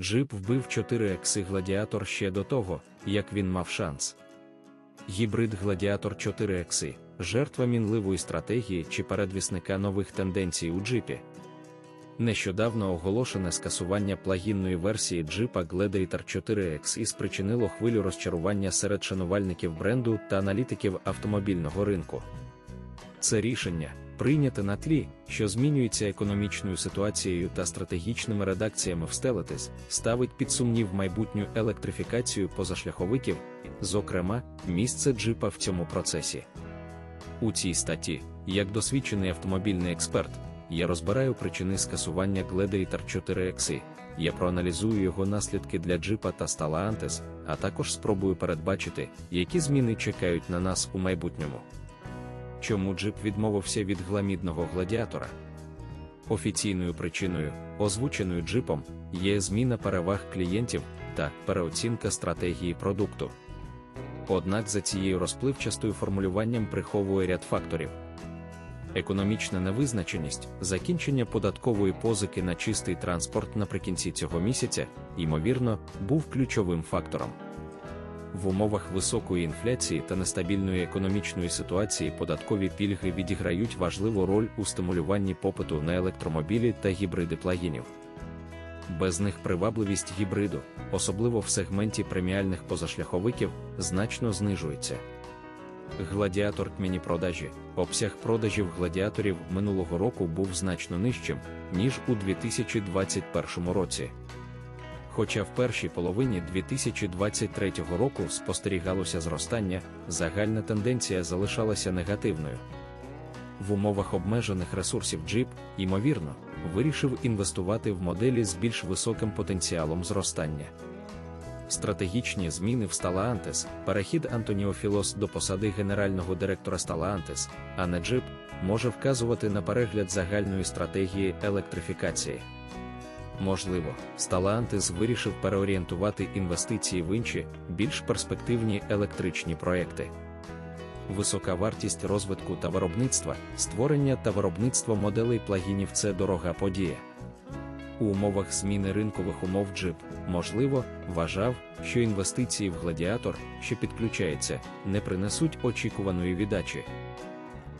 Джип вбив 4 екси гладіатор ще до того, як він мав шанс. Гібрид Гладіатор 4 екси жертва мінливої стратегії чи передвісника нових тенденцій у джипі. Нещодавно оголошене скасування плагінної версії джипа Gladiator 4X і спричинило хвилю розчарування серед шанувальників бренду та аналітиків автомобільного ринку. Це рішення, прийняте на тлі, що змінюється економічною ситуацією та стратегічними редакціями в Stellantis, ставить під сумнів майбутню електрифікацію позашляховиків, зокрема, місце джипа в цьому процесі. У цій статті, як досвідчений автомобільний експерт, я розбираю причини скасування Gladiator 4X, я проаналізую його наслідки для джипа та Stellantis, а також спробую передбачити, які зміни чекають на нас у майбутньому. Чому джип відмовився від гламідного гладіатора? Офіційною причиною, озвученою джипом, є зміна переваг клієнтів та переоцінка стратегії продукту. Однак за цією розпливчастою формулюванням приховує ряд факторів. Економічна невизначеність, закінчення податкової позики на чистий транспорт наприкінці цього місяця, ймовірно, був ключовим фактором. В умовах високої інфляції та нестабільної економічної ситуації податкові пільги відіграють важливу роль у стимулюванні попиту на електромобілі та гібриди плагінів. Без них привабливість гібриду, особливо в сегменті преміальних позашляховиків, значно знижується. Гладіатор тміні продажі, обсяг продажів гладіаторів минулого року був значно нижчим, ніж у 2021 році. Хоча в першій половині 2023 року спостерігалося зростання, загальна тенденція залишалася негативною. В умовах обмежених ресурсів Jeep, ймовірно, вирішив інвестувати в моделі з більш високим потенціалом зростання. Стратегічні зміни в Stellantis, перехід Антоніо Філос до посади генерального директора Stellantis, а не Jeep, може вказувати на перегляд загальної стратегії електрифікації. Можливо, Stellantis вирішив переорієнтувати інвестиції в інші, більш перспективні електричні проекти. Висока вартість розвитку та виробництва, створення та виробництво моделей плагінів це дорога подія. У умовах зміни ринкових умов Jeep, можливо, вважав, що інвестиції в гладіатор, що підключається, не принесуть очікуваної віддачі.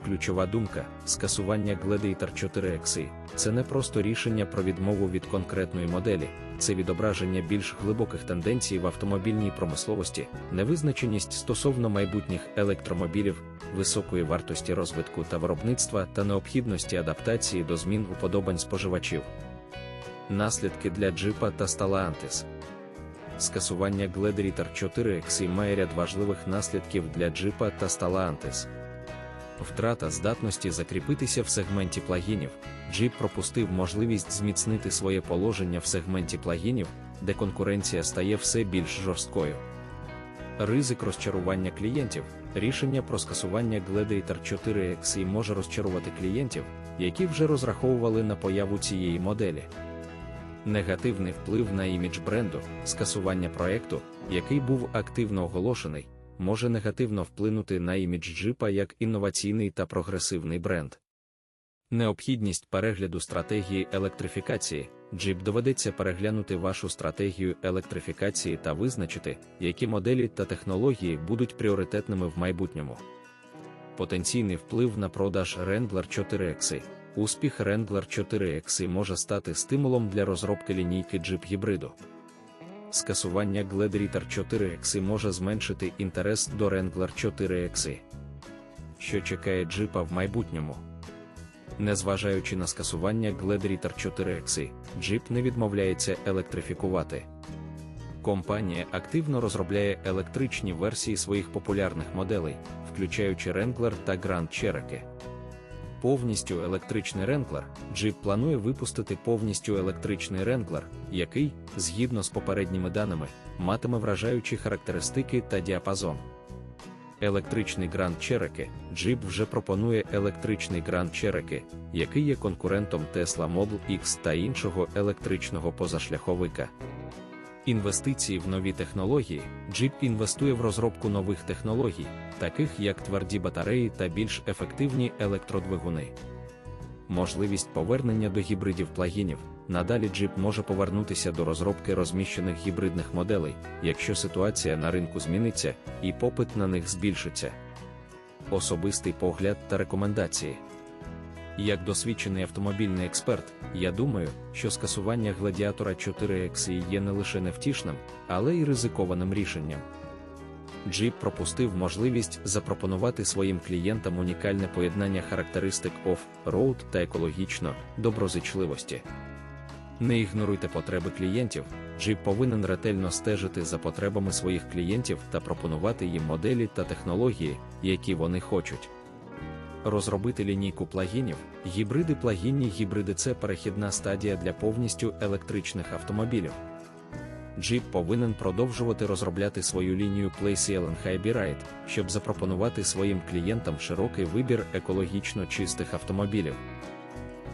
Ключова думка скасування Gladiator 4X це не просто рішення про відмову від конкретної моделі, це відображення більш глибоких тенденцій в автомобільній промисловості, невизначеність стосовно майбутніх електромобілів, високої вартості розвитку та виробництва та необхідності адаптації до змін уподобань споживачів. Наслідки для джипа та Stellantis Скасування Gladiator 4X має ряд важливих наслідків для джипа та Stellantis. Втрата здатності закріпитися в сегменті плагінів. Jeep пропустив можливість зміцнити своє положення в сегменті плагінів, де конкуренція стає все більш жорсткою. Ризик розчарування клієнтів. Рішення про скасування Gladiator 4X може розчарувати клієнтів, які вже розраховували на появу цієї моделі. Негативний вплив на імідж бренду, скасування проекту, який був активно оголошений може негативно вплинути на імідж джипа як інноваційний та прогресивний бренд. Необхідність перегляду стратегії електрифікації. Джип доведеться переглянути вашу стратегію електрифікації та визначити, які моделі та технології будуть пріоритетними в майбутньому. Потенційний вплив на продаж Wrangler 4X. Успіх Wrangler 4X може стати стимулом для розробки лінійки джип гібриду скасування Gladiator 4X може зменшити інтерес до Wrangler 4X. Що чекає джипа в майбутньому? Незважаючи на скасування Gladiator 4X, джип не відмовляється електрифікувати. Компанія активно розробляє електричні версії своїх популярних моделей, включаючи Wrangler та Grand Cherokee повністю електричний ренклер, Jeep планує випустити повністю електричний ренклер, який, згідно з попередніми даними, матиме вражаючі характеристики та діапазон. Електричний Grand Cherokee Jeep вже пропонує електричний Grand Cherokee, який є конкурентом Tesla Model X та іншого електричного позашляховика. Інвестиції в нові технології Jeep інвестує в розробку нових технологій, таких як тверді батареї та більш ефективні електродвигуни. Можливість повернення до гібридів плагінів надалі Jeep може повернутися до розробки розміщених гібридних моделей, якщо ситуація на ринку зміниться і попит на них збільшиться. Особистий погляд та рекомендації. Як досвідчений автомобільний експерт, я думаю, що скасування гладіатора 4X є не лише невтішним, але й ризикованим рішенням. Jeep пропустив можливість запропонувати своїм клієнтам унікальне поєднання характеристик off-road та екологічно доброзичливості. Не ігноруйте потреби клієнтів, Jeep повинен ретельно стежити за потребами своїх клієнтів та пропонувати їм моделі та технології, які вони хочуть. Розробити лінійку плагінів, гібриди плагінні гібриди це перехідна стадія для повністю електричних автомобілів. Jeep повинен продовжувати розробляти свою лінію PlayCLN Hybrid, щоб запропонувати своїм клієнтам широкий вибір екологічно чистих автомобілів.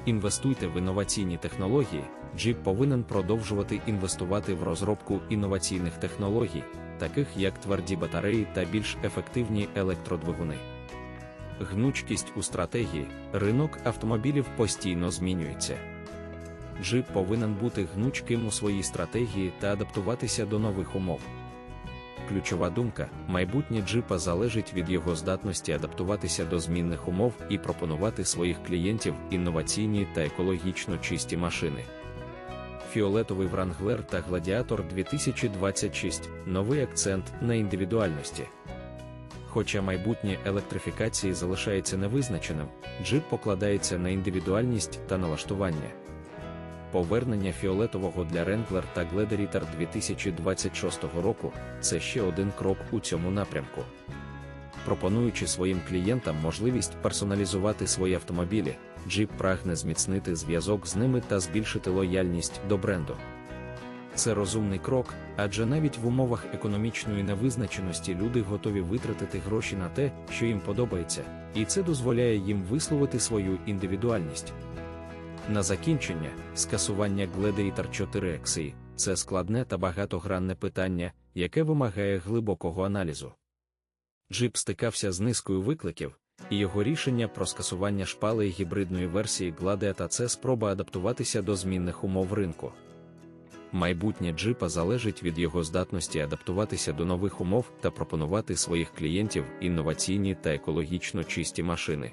Інвестуйте в інноваційні технології. Jeep повинен продовжувати інвестувати в розробку інноваційних технологій, таких як тверді батареї та більш ефективні електродвигуни. Гнучкість у стратегії, ринок автомобілів постійно змінюється. Jeep повинен бути гнучким у своїй стратегії та адаптуватися до нових умов. Ключова думка: майбутнє джипа залежить від його здатності адаптуватися до змінних умов і пропонувати своїх клієнтів інноваційні та екологічно чисті машини. Фіолетовий Wrangler та Gladiator 2026 новий акцент на індивідуальності. Хоча майбутнє електрифікації залишається невизначеним, джип покладається на індивідуальність та налаштування. Повернення фіолетового для Wrangler та Gladiator 2026 року це ще один крок у цьому напрямку. Пропонуючи своїм клієнтам можливість персоналізувати свої автомобілі, Jeep прагне зміцнити зв'язок з ними та збільшити лояльність до бренду. Це розумний крок, адже навіть в умовах економічної невизначеності люди готові витратити гроші на те, що їм подобається, і це дозволяє їм висловити свою індивідуальність. На закінчення, скасування Gladiator 4 XE – це складне та багатогранне питання, яке вимагає глибокого аналізу. Джип стикався з низкою викликів, і його рішення про скасування шпалої гібридної версії Gladiator – це спроба адаптуватися до змінних умов ринку. Майбутнє джипа залежить від його здатності адаптуватися до нових умов та пропонувати своїх клієнтів інноваційні та екологічно чисті машини.